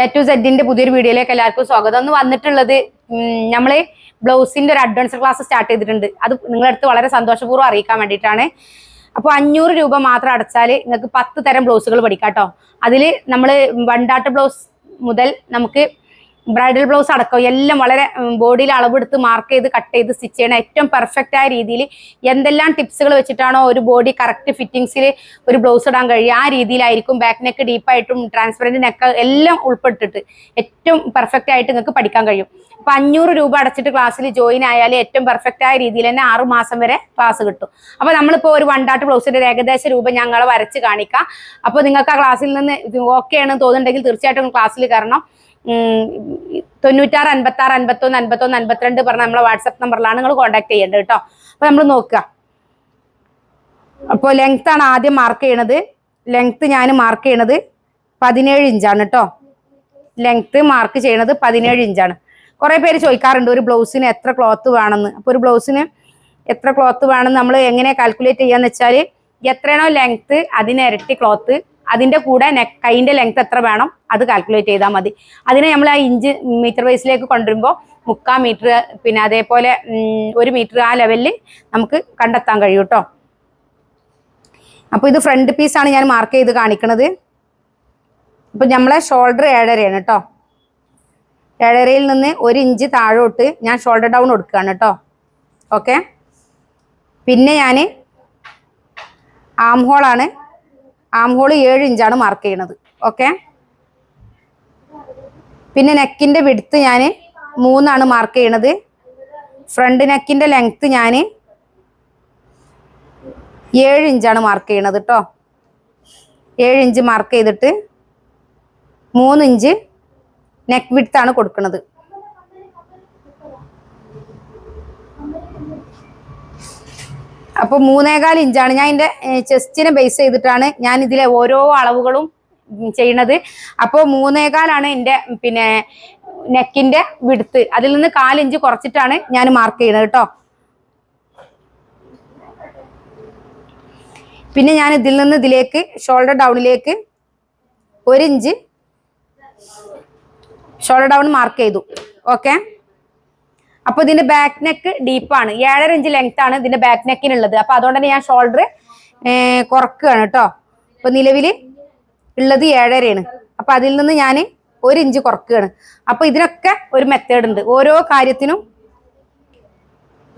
A to സെഡിന്റെ പുതിയൊരു വീഡിയോയിലേക്ക് എല്ലാവർക്കും സ്വാഗതം. ഒന്ന് വന്നിട്ടുള്ളത് നമ്മൾ ബ്ലൗസിന്റെ ഒരു അഡ്വാൻസ് ക്ലാസ് സ്റ്റാർട്ട് ചെയ്തിട്ടുണ്ട്. അത് നിങ്ങളടുത്ത് വളരെ സന്തോഷപൂർവം അറിയിക്കാൻ വേണ്ടിയിട്ടാണ്. അപ്പോൾ അഞ്ഞൂറ് രൂപ മാത്രം അടച്ചാൽ നിങ്ങൾക്ക് പത്ത് തരം ബ്ലൗസുകൾ പഠിക്കാം കേട്ടോ. അതിൽ നമ്മൾ വണ്ടാട്ട് ബ്ലൗസ് മുതൽ നമുക്ക് ബ്രൈഡൽ ബ്ലൗസ് അടക്കം എല്ലാം വളരെ ബോഡിയിൽ അളവെടുത്ത് മാർക്ക് ചെയ്ത് കട്ട് ചെയ്ത് സ്റ്റിച്ച് ചെയ്യണം ഏറ്റവും പെർഫെക്റ്റ് ആയ രീതിയിൽ എന്തെല്ലാം ടിപ്സുകൾ വെച്ചിട്ടാണോ ഒരു ബോഡി കറക്റ്റ് ഫിറ്റിങ്സിൽ ഒരു ബ്ലൗസ് ഇടാൻ കഴിയുക? ആ രീതിയിലായിരിക്കും ബാക്ക് നെക്ക് ഡീപ്പായിട്ടും ട്രാൻസ്പെറന്റ് നെക്ക് എല്ലാം ഉൾപ്പെട്ടിട്ട് ഏറ്റവും പെർഫെക്റ്റ് ആയിട്ട് നിങ്ങൾക്ക് പഠിക്കാൻ കഴിയും. അപ്പൊ അഞ്ഞൂറ് രൂപ അടച്ചിട്ട് ക്ലാസ്സിൽ ജോയിൻ ആയാൽ ഏറ്റവും പെർഫെക്റ്റ് ആയ രീതിയിൽ തന്നെ ആറു മാസം വരെ ക്ലാസ് കിട്ടും. അപ്പൊ നമ്മളിപ്പോ ഒരു വണ്ടാട്ട് ബ്ലൗസിന്റെ ഏകദേശ രൂപ ഞങ്ങൾ വരച്ച് കാണിക്കാം. അപ്പൊ നിങ്ങൾക്ക് ആ ക്ലാസ്സിൽ നിന്ന് ഓക്കെ ആണെന്ന് തോന്നുന്നുണ്ടെങ്കിൽ തീർച്ചയായിട്ടും ക്ലാസ്സിൽ കയറണം തൊണ്ണൂറ്റാറ് അൻപത്തി ആറ് അൻപത്തൊന്ന് അൻപത്തൊന്ന് അൻപത്തിരണ്ട് പറഞ്ഞ നമ്മളെ വാട്സപ്പ് നമ്പറിലാണ് നിങ്ങൾ കോൺടാക്ട് ചെയ്യേണ്ടത് കേട്ടോ. അപ്പൊ നമ്മൾ നോക്കുക. അപ്പോൾ ലെങ്ത് ആണ് ആദ്യം മാർക്ക് ചെയ്യണത്. ലെങ്ത് ഞാൻ മാർക്ക് ചെയ്യണത് പതിനേഴ് ഇഞ്ചാണ് കേട്ടോ. ലെങ്ത് മാർക്ക് ചെയ്യണത് പതിനേഴ് ഇഞ്ചാണ്. കുറെ പേര് ചോദിക്കാറുണ്ട് ഒരു ബ്ലൗസിന് എത്ര ക്ലോത്ത് വേണമെന്ന്? അപ്പോൾ ഒരു ബ്ലൗസിന് എത്ര ക്ലോത്ത് വേണമെന്ന് നമ്മൾ എങ്ങനെ കാൽക്കുലേറ്റ് ചെയ്യാന്ന് വെച്ചാൽ എത്രയാണോ ലെങ്ത്ത് അതിന് ഇരട്ടി ക്ലോത്ത് അതിന്റെ കൂടെ നെക്ക് കൈന്റെ ലെങ്ത് എത്ര വേണം അത് കാൽക്കുലേറ്റ് ചെയ്താൽ മതി. അതിനെ നമ്മൾ ആ ഇഞ്ച് മീറ്റർ വൈസിലേക്ക് കൊണ്ടുവരുമ്പോൾ മുക്കാൽ മീറ്റർ പിന്നെ അതേപോലെ ഒരു മീറ്റർ ആ ലെവലിൽ നമുക്ക് കണ്ടെത്താൻ കഴിയും കേട്ടോ അപ്പോൾ ഇത് ഫ്രണ്ട് പീസാണ് ഞാൻ മാർക്ക് ചെയ്ത് കാണിക്കുന്നത് അപ്പോൾ നമ്മളെ ഷോൾഡർ ഏഴരയാണ് കേട്ടോ ഏഴരയിൽ നിന്ന് ഒരു ഇഞ്ച് താഴോട്ട് ഞാൻ ഷോൾഡർ ഡൗൺ കൊടുക്കുകയാണ് കേട്ടോ. ഓക്കെ പിന്നെ ഞാൻ ആം ഹോളാണ് ആം ഹോൾ ഏഴ് ഇഞ്ചാണ് മാർക്ക് ചെയ്യണത്. ഓക്കെ പിന്നെ നെക്കിന്റെ വിടുത്ത് ഞാൻ മൂന്നാണ് മാർക്ക് ചെയ്യണത്. ഫ്രണ്ട് നെക്കിന്റെ ലെങ്ത്ത് ഞാൻ ഏഴ് ഇഞ്ചാണ് മാർക്ക് ചെയ്യണത് കേട്ടോ ഏഴ് ഇഞ്ച് മാർക്ക് ചെയ്തിട്ട് മൂന്ന് നെക്ക് ആണ് കൊടുക്കുന്നത്. അപ്പോൾ മൂന്നേകാൽ ഇഞ്ചാണ് ഞാൻ എന്റെ ചെസ്റ്റിനെ ബേസ് ചെയ്തിട്ടാണ് ഞാൻ ഇതിലെ ഓരോ അളവുകളും ചെയ്യണത് അപ്പോൾ മൂന്നേകാലാണ് എന്റെ പിന്നെ നെക്കിന്റെ വിടുത്ത് അതിൽ നിന്ന് കാലിഞ്ച് കുറച്ചിട്ടാണ് ഞാൻ മാർക്ക് ചെയ്യുന്നത് കേട്ടോ. പിന്നെ ഞാൻ ഇതിൽ നിന്ന് ഇതിലേക്ക് ഷോൾഡർ ഡൗണിലേക്ക് ഒരിഞ്ച് ഷോൾഡർ ഡൗൺ മാർക്ക് ചെയ്തു. ഓക്കെ അപ്പൊ ഇതിന്റെ ബാക്ക് നെക്ക് ഡീപ്പാണ് ഏഴര ഇഞ്ച് ലെങ്ത് ആണ് ഇതിന്റെ ബാക്ക് നെക്കിനുള്ളത് അപ്പൊ അതുകൊണ്ട് തന്നെ ഞാൻ ഷോൾഡർ കുറക്കുകയാണ് കേട്ടോ. അപ്പൊ നിലവിൽ ഉള്ളത് ഏഴരയാണ്. അപ്പൊ അതിൽ നിന്ന് ഞാൻ ഒരു ഇഞ്ച് കുറക്കുകയാണ്. അപ്പൊ ഇതിനൊക്കെ ഒരു മെത്തേഡ് ഉണ്ട്. ഓരോ കാര്യത്തിനും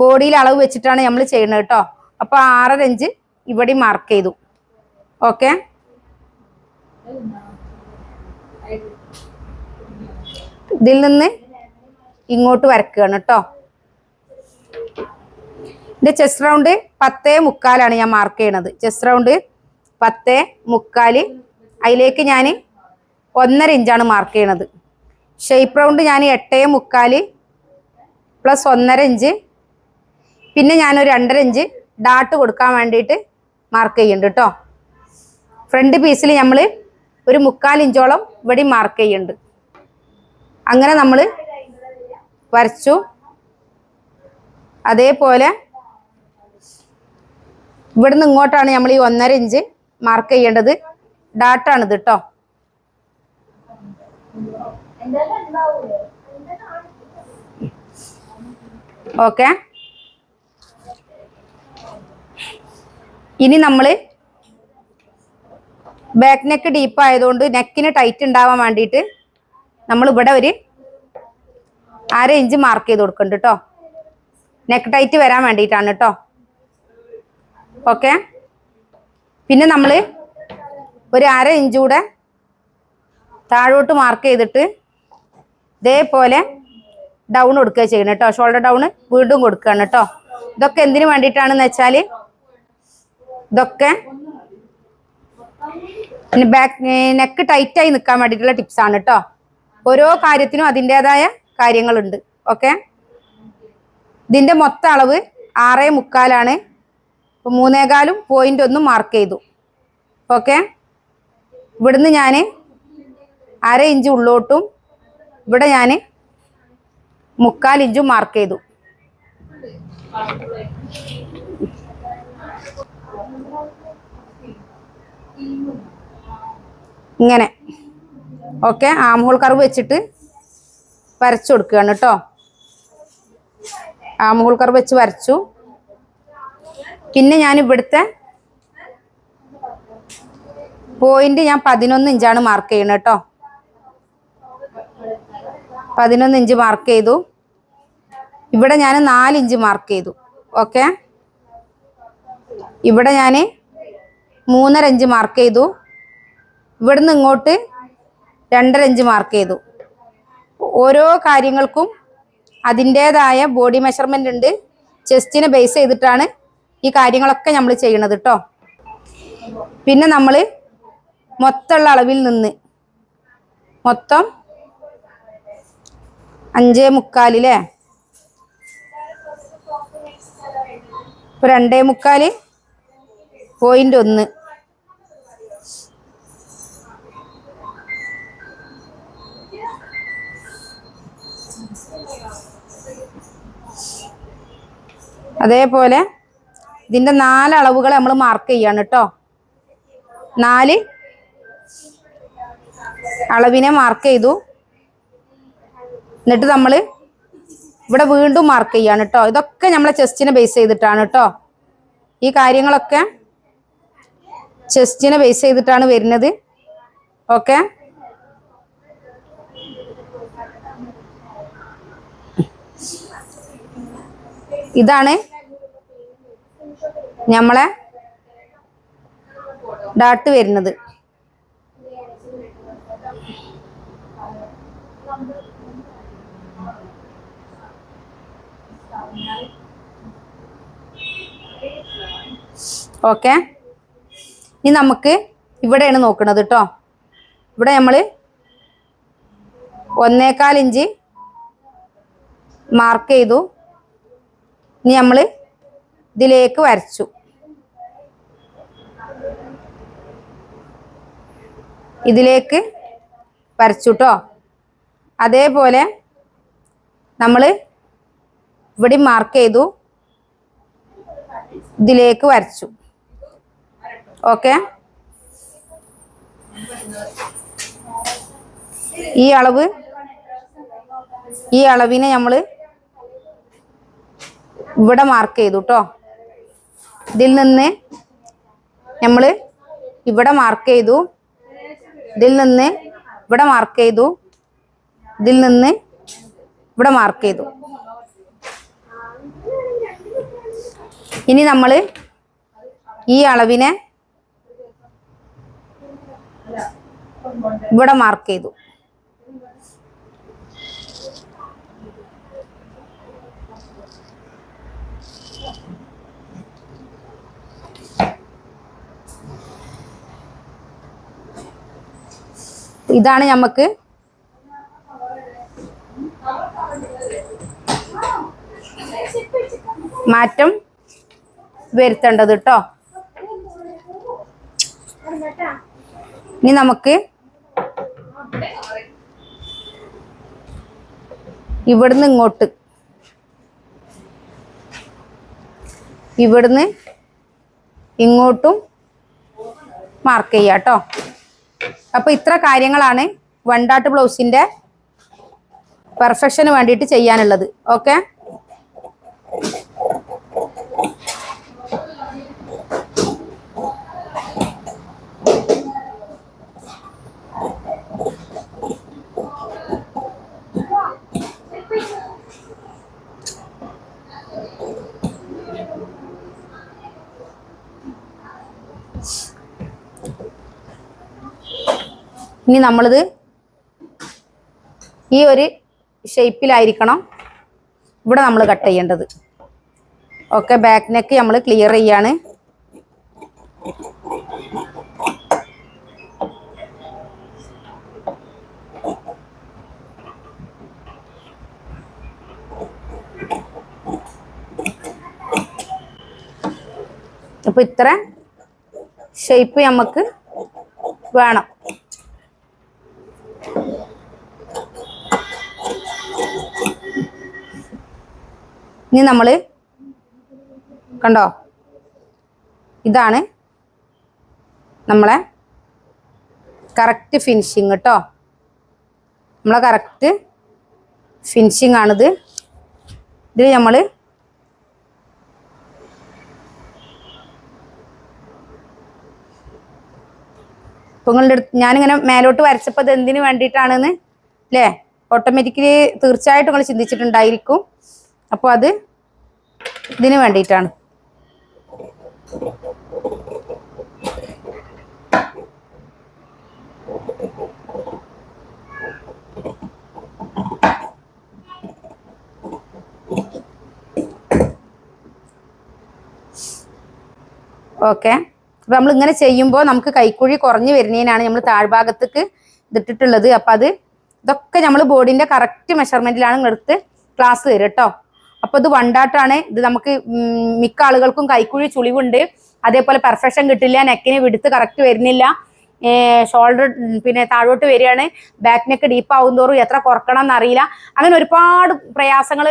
ബോഡിയിൽ അളവ് വെച്ചിട്ടാണ് നമ്മൾ ചെയ്യുന്നത് കേട്ടോ. അപ്പൊ ആറര ഇഞ്ച് ഇവിടെ മാർക്ക് ചെയ്തു. ഓക്കെ ഇതിൽ നിന്ന് ഇങ്ങോട്ട് വരക്കുകയാണ് കേട്ടോ. എന്റെ ചെസ്റ്റ് റൗണ്ട് പത്തേ മുക്കാലാണ് ഞാൻ മാർക്ക് ചെയ്യണത്. ചെസ്റ്റ് റൗണ്ട് പത്തേ മുക്കാൽ. അതിലേക്ക് ഞാൻ ഒന്നര ഇഞ്ചാണ് മാർക്ക് ചെയ്യണത്. ഷേപ്പ് റൗണ്ട് ഞാൻ എട്ടേ മുക്കാൽ പ്ലസ് ഒന്നര ഇഞ്ച് പിന്നെ ഞാനൊരു രണ്ടര ഇഞ്ച് ഡാട്ട് കൊടുക്കാൻ വേണ്ടിയിട്ട് മാർക്ക് ചെയ്യുന്നുണ്ട് കേട്ടോ. ഫ്രണ്ട് പീസിൽ നമ്മൾ ഒരു മുക്കാൽ ഇഞ്ചോളം ഇവിടെ മാർക്ക് ചെയ്യുന്നുണ്ട്. അങ്ങനെ നമ്മൾ വരച്ചു. അതേപോലെ ഇവിടുന്ന് ഇങ്ങോട്ടാണ് നമ്മൾ ഈ ഒന്നര ഇഞ്ച് മാർക്ക് ചെയ്യേണ്ടത്. ഡാട്ടാണിത് കേട്ടോ ഓക്കെ. ഇനി നമ്മൾ ബാക്ക് നെക്ക് ഡീപ്പ് ആയതുകൊണ്ട് നെക്കിന് ടൈറ്റ് ഉണ്ടാവാൻ വേണ്ടിയിട്ട് നമ്മൾ ഇവിടെ ഒരു അര ഇഞ്ച് മാർക്ക് ചെയ്ത് കൊടുക്കുന്നുണ്ട് കേട്ടോ നെക്ക് ടൈറ്റ് വരാൻ വേണ്ടിയിട്ടാണ് കേട്ടോ ഓക്കെ പിന്നെ നമ്മൾ ഒരു അര ഇഞ്ചൂടെ താഴോട്ട് മാർക്ക് ചെയ്തിട്ട് ഇതേപോലെ ഡൗൺ കൊടുക്കുക ചെയ്യണം കേട്ടോ ഷോൾഡർ ഡൗൺ വീണ്ടും കൊടുക്കുകയാണ് കേട്ടോ ഇതൊക്കെ എന്തിനു വേണ്ടിയിട്ടാണെന്ന് വെച്ചാൽ ഇതൊക്കെ ബാക്ക് നെക്ക് ടൈറ്റായി നിൽക്കാൻ വേണ്ടിയിട്ടുള്ള ടിപ്സാണ് കേട്ടോ ഓരോ കാര്യത്തിനും അതിന്റെതായ കാര്യങ്ങളുണ്ട്. ഓക്കെ ഇതിന്റെ മൊത്ത അളവ് ആറേ മുക്കാലാണ്. അപ്പോൾ മൂന്നേകാലും പോയിന്റ് ഒന്നും മാർക്ക് ചെയ്തു. ഓക്കെ ഇവിടുന്ന് ഞാൻ അര ഇഞ്ച് ഉള്ളോട്ടും ഇവിടെ ഞാൻ മുക്കാൽ ഇഞ്ചും മാർക്ക് ചെയ്തു. ഇങ്ങനെ. ഓക്കെ ആം ഹോൾ കർവ് വെച്ചിട്ട് വരച്ചു കൊടുക്കുകയാണ് കേട്ടോ. ആം ഹോൾ കർവ് വെച്ച് വരച്ചു. പിന്നെ ഞാൻ ഇവിടുത്തെ പോയിന്റ് ഞാൻ പതിനൊന്ന് ഇഞ്ചാണ് മാർക്ക് ചെയ്യുന്നത് കേട്ടോ. പതിനൊന്ന് ഇഞ്ച് മാർക്ക് ചെയ്തു. ഇവിടെ ഞാൻ നാല് ഇഞ്ച് മാർക്ക് ചെയ്തു. ഓക്കെ. ഇവിടെ ഞാൻ മൂന്നര ഇഞ്ച് മാർക്ക് ചെയ്തു. ഇവിടുന്ന് ഇങ്ങോട്ട് രണ്ടര ഇഞ്ച് മാർക്ക് ചെയ്തു. ഓരോ കാര്യങ്ങൾക്കും അതിന്റെതായ ബോഡി മെഷർമെന്റ് ഉണ്ട്. ചെസ്റ്റിനെ ബേസ് ചെയ്തിട്ടാണ് ഈ കാര്യങ്ങളൊക്കെ നമ്മൾ ചെയ്യണത് കേട്ടോ പിന്നെ നമ്മൾ മൊത്തമുള്ള അളവിൽ നിന്ന് മൊത്തം അഞ്ചേ മുക്കാലില്ലേ ഇപ്പൊ രണ്ടേ മുക്കാൽ പോയിന്റ് ഒന്ന്. അതേപോലെ ഇതിന്റെ നാല് അളവുകൾ നമ്മൾ മാർക്ക് ചെയ്യാണ് കേട്ടോ നാല് അളവിനെ മാർക്ക് ചെയ്തു. എന്നിട്ട് നമ്മൾ ഇവിടെ വീണ്ടും മാർക്ക് ചെയ്യാണ് കേട്ടോ ഇതൊക്കെ നമ്മളെ ചെസ്റ്റിനെ ബേസ് ചെയ്തിട്ടാണ് കേട്ടോ ഈ കാര്യങ്ങളൊക്കെ ചെസ്റ്റിനെ ബേസ് ചെയ്തിട്ടാണ് വരുന്നത്. ഓക്കെ ഇതാണ് നമ്മളെ ഡാട്ട് വരുന്നത്. ഓക്കെ. ഇനി നമുക്ക് ഇവിടെയാണ് നോക്കുന്നത് കേട്ടോ ഇവിടെ നമ്മൾ ഒന്നേകാൽ ഇഞ്ച് മാർക്ക് ചെയ്തു. ഇനി നമ്മൾ ഇതിലേക്ക് വരച്ചു. ഇതിലേക്ക് വരച്ചു കേട്ടോ അതേപോലെ നമ്മൾ ഇവിടെ മാർക്ക് ചെയ്തു. ഇതിലേക്ക് വരച്ചു. ഓക്കെ ഈ അളവ് ഈ അളവിനെ നമ്മൾ ഇവിടെ മാർക്ക് ചെയ്തു കേട്ടോ ഇതിൽ നിന്ന് നമ്മൾ ഇവിടെ മാർക്ക് ചെയ്തു. ഇതിൽ നിന്ന് ഇവിടെ മാർക്ക് ചെയ്തു. ഇതിൽ നിന്ന് ഇവിടെ മാർക്ക് ചെയ്തു. ഇനി നമ്മൾ ഈ അളവിനെ ഇവിടെ മാർക്ക് ചെയ്തു. ഇതാണ് നമുക്ക് മാറ്റം വരുത്തേണ്ടത് കേട്ടോ ഇനി നമുക്ക് ഇവിടുന്ന് ഇങ്ങോട്ട്. ഇവിടുന്ന് ഇങ്ങോട്ടും മാർക്ക് ചെയ്യാം കേട്ടോ അപ്പൊ ഇത്ര കാര്യങ്ങളാണ് വണ്ടാട്ട് ബ്ലൗസിന്റെ പെർഫെക്ഷന് വേണ്ടിയിട്ട് ചെയ്യാനുള്ളത്. ഓക്കെ ഇനി നമ്മളിത് ഈ ഒരു ഷേപ്പിലായിരിക്കണം ഇവിടെ നമ്മൾ കട്ട് ചെയ്യേണ്ടത്. ഓക്കെ ബാക്ക് നെക്ക് നമ്മൾ ക്ലിയർ ചെയ്യാണ്. അപ്പൊ ഇത്ര ഷേപ്പ് നമുക്ക് വേണം. ഇനി നമ്മൾ കണ്ടോ? ഇതാണ് നമ്മളെ കറക്റ്റ് ഫിനിഷിങ് കേട്ടോ നമ്മളെ കറക്റ്റ് ഫിനിഷിങ് ആണിത്. ഇതിൽ നമ്മൾ നിങ്ങളുടെ അടുത്ത് ഞാനിങ്ങനെ മേലോട്ട് വരച്ചപ്പോൾ അത് എന്തിനു വേണ്ടിയിട്ടാണെന്ന് അല്ലേ ഓട്ടോമാറ്റിക്കലി തീർച്ചയായിട്ടും നിങ്ങൾ ചിന്തിച്ചിട്ടുണ്ടായിരിക്കും. അപ്പോൾ അത് ഇതിന് വേണ്ടിയിട്ടാണ്. ഓക്കെ. അപ്പൊ നമ്മൾ ഇങ്ങനെ ചെയ്യുമ്പോൾ നമുക്ക് കൈക്കുഴി കുറഞ്ഞു വരുന്നതിനാണ് നമ്മൾ താഴ്ഭാഗത്തേക്ക് ഇതിട്ടിട്ടുള്ളത്. അപ്പൊ അത് ഇതൊക്കെ നമ്മൾ ബോഡിന്റെ കറക്റ്റ് മെഷർമെന്റിലാണ് എടുത്ത് ക്ലാസ് തരും കേട്ടോ അപ്പൊ ഇത് വണ്ടാട്ടാണ്. ഇത് നമുക്ക് മിക്ക ആളുകൾക്കും കൈക്കുഴി ചുളിവുണ്ട്. അതേപോലെ പെർഫെക്ഷൻ കിട്ടില്ല നെക്കിന് വിടുത്ത് കറക്റ്റ് വരുന്നില്ല. ഷോൾഡർ പിന്നെ താഴോട്ട് വരികയാണ്. ബാക്ക് നെക്ക് ഡീപ്പ് ആവും തോറും എത്ര കുറക്കണം എന്നറിയില്ല. അങ്ങനെ ഒരുപാട് പ്രയാസങ്ങൾ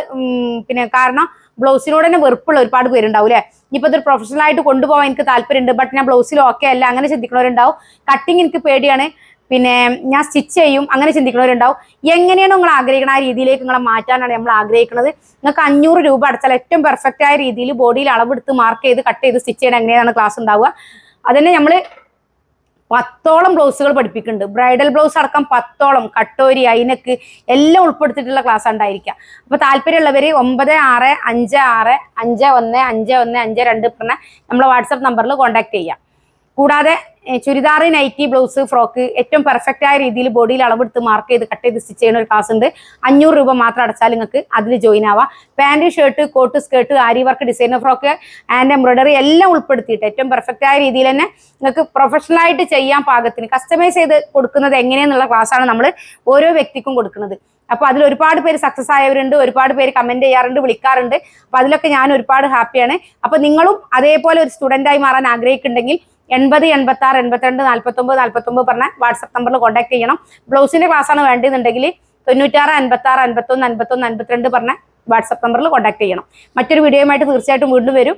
പിന്നെ കാരണം ബ്ലൗസിനോട് തന്നെ വെറുപ്പുള്ള ഒരുപാട് പേരുണ്ടാവും അല്ലേ ഇനിയിപ്പോൾ ഇതൊരു പ്രൊഫഷണൽ ആയിട്ട് കൊണ്ടുപോകാൻ എനിക്ക് താല്പര്യമുണ്ട് ബട്ട് ഞാൻ ബ്ലൗസിൽ ഓക്കെ അല്ല അങ്ങനെ ചിന്തിക്കുന്നവരുണ്ടാവും കട്ടിങ് എനിക്ക് പേടിയാണ്. പിന്നെ ഞാൻ സ്റ്റിച്ച് ചെയ്യും അങ്ങനെ ചിന്തിക്കുന്നവരുണ്ടാവും. എങ്ങനെയാണ് നിങ്ങൾ ആഗ്രഹിക്കുന്ന ആ രീതിയിലേക്ക് നിങ്ങളെ മാറ്റാനാണ് നമ്മൾ ആഗ്രഹിക്കുന്നത്. നിങ്ങൾക്ക് അഞ്ഞൂറ് രൂപ അടച്ചാൽ ഏറ്റവും പെർഫെക്റ്റ് ആയ രീതിയിൽ ബോഡിയിൽ അളവെടുത്ത് മാർക്ക് ചെയ്ത് കട്ട് ചെയ്ത് സ്റ്റിച്ച് ചെയ്യണം എങ്ങനെയാണ് ക്ലാസ് ഉണ്ടാവുക? അതന്നെ നമ്മൾ പത്തോളം ബ്ലൗസുകൾ പഠിപ്പിക്കുന്നുണ്ട്. ബ്രൈഡൽ ബ്ലൗസ് അടക്കം പത്തോളം കട്ടോരി അയിനക്ക് എല്ലാം ഉൾപ്പെടുത്തിയിട്ടുള്ള ക്ലാസ് ഉണ്ടായിരിക്കുക. അപ്പൊ താല്പര്യമുള്ളവര് ഒമ്പത് ആറ് അഞ്ച് ആറ് അഞ്ച് ഒന്ന് അഞ്ച് ഒന്ന് അഞ്ച് രണ്ട് പറഞ്ഞ നമ്മളെ വാട്സപ്പ് നമ്പറിൽ കോൺടാക്ട് ചെയ്യാം. കൂടാതെ ചുരിദാർ നൈറ്റി ബ്ലൗസ് ഫ്രോക്ക് ഏറ്റവും പെർഫെക്റ്റ് ആയ രീതിയിൽ ബോഡിയിൽ അളവെടുത്ത് മാർക്ക് ചെയ്ത് കട്ട് ചെയ്ത് സ്റ്റിച്ച് ചെയ്യുന്ന ഒരു ക്ലാസ് ഉണ്ട്. അഞ്ഞൂറ് രൂപ മാത്രം അടച്ചാൽ നിങ്ങൾക്ക് അതിൽ ജോയിൻ ആവാം. Pant shirt coat skirt aari work designer frock and embroidery എല്ലാം ഉൾപ്പെടുത്തിയിട്ട് ഏറ്റവും പെർഫെക്റ്റ് ആയ രീതിയിൽ തന്നെ നിങ്ങൾക്ക് പ്രൊഫഷണൽ ആയിട്ട് ചെയ്യാൻ പാകത്തിന് കസ്റ്റമൈസ് ചെയ്ത് കൊടുക്കുന്നത് എങ്ങനെയെന്നുള്ള ക്ലാസ്സാണ് നമ്മൾ ഓരോ വ്യക്തിക്കും കൊടുക്കുന്നത്. അപ്പൊ അതിൽ ഒരുപാട് പേര് സക്സസ് ആയവരുണ്ട് ഒരുപാട് പേര് കമന്റ് ചെയ്യാറുണ്ട് വിളിക്കാറുണ്ട്. അപ്പൊ അതിലൊക്കെ ഞാൻ ഒരുപാട് ഹാപ്പിയാണ് അപ്പൊ നിങ്ങളും അതേപോലെ ഒരു സ്റ്റുഡന്റ് ആയി മാറാൻ ആഗ്രഹിക്കുന്നുണ്ടെങ്കിൽ എൺപത് എൺപത്തി ആറ് എൺപത്തിരണ്ട് നാൽപ്പത്തൊമ്പത് നാൽപ്പത്തൊമ്പത് പറഞ്ഞ വാട്സപ്പ് നമ്പറിൽ കോൺടാക്ട് ചെയ്യണം. ബ്ലൗസിന്റെ ക്ലാസ് ആണ് വേണ്ടതെന്നുണ്ടെങ്കിൽ തൊണ്ണൂറ്റാറ് അൻപത്തി ആറ് അൻപത്തൊന്ന് അൻപത്തൊന്ന് അൻപത്തിരണ്ട് പറഞ്ഞ വാട്സപ്പ് നമ്പറിൽ കോൺടാക്ട് ചെയ്യണം. മറ്റൊരു വീഡിയോയുമായിട്ട് തീർച്ചയായിട്ടും വീണ്ടും വരും.